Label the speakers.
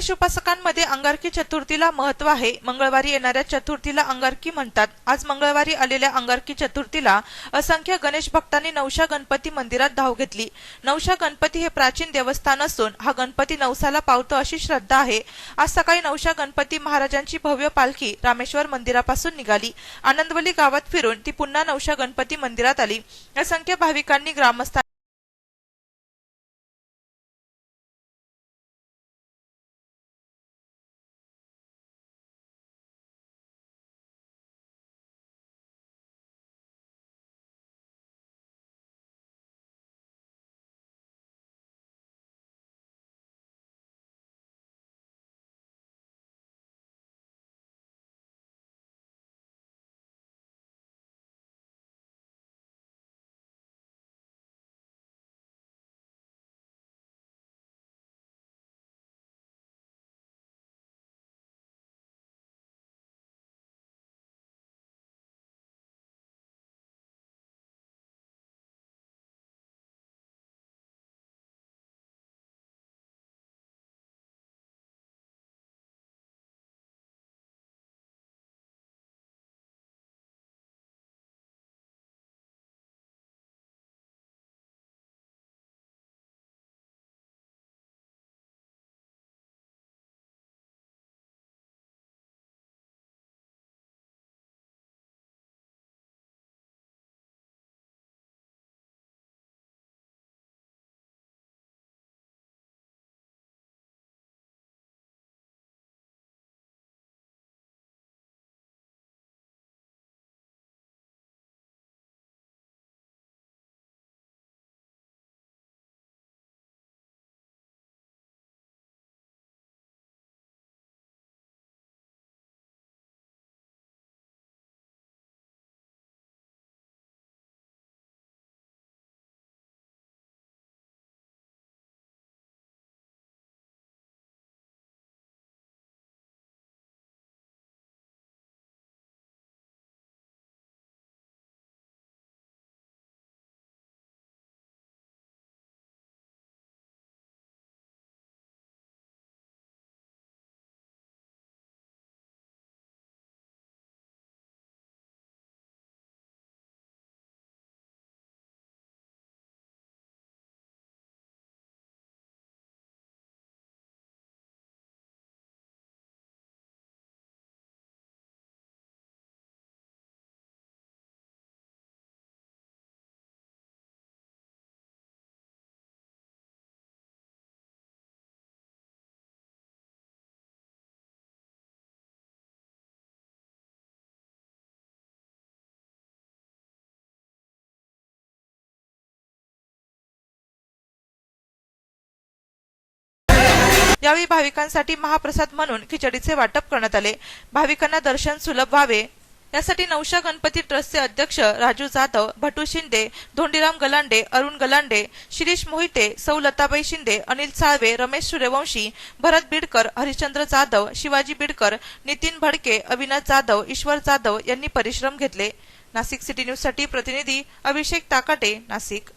Speaker 1: गणेश उपासकांमध्ये अंगारकी चतुर्थीला महत्त्व आहे. मंगळवारी येणाऱ्या चतुर्थीला अंगारकी म्हणतात. आज मंगळवारी आलेल्या अंगारकी चतुर्थीला असंख्य गणेश भक्तांनी नवशा गणपती मंदिरात धाव घेतली. नवशा गणपती हे प्राचीन देवस्थान असून हा गणपती नवसाला पावतो अशी श्रद्धा आहे. आज सकाळी नवशा गणपती महाराजांची भव्य पालखी रामेश्वर मंदिरापासून निघाली. आनंदवली गावात फिरून ती पुन्हा नवशा गणपती मंदिरात आली. असंख्य भाविकांनी ग्रामस्थांनी यावेळी भाविकांसाठी महाप्रसाद म्हणून खिचडीचे वाटप करण्यात आले. भाविकांना दर्शन सुलभ व्हावे. यासाठी नवशा गणपती ट्रस्टचे अध्यक्ष राजू जाधव भटू शिंदे धोंडीराम गलांडे अरुण गलांडे शिरीष मोहिते सौ लताबाई शिंदे अनिल साळवे रमेश सूर्यवंशी भरत बिडकर हरिश्चंद्र जाधव शिवाजी बिडकर नितीन भडके अविनाश जाधव ईश्वर जाधव यांनी परिश्रम घेतले. नाशिक सिटी न्यूजसाठी प्रतिनिधी अभिषेक ताकाटे नाशिक.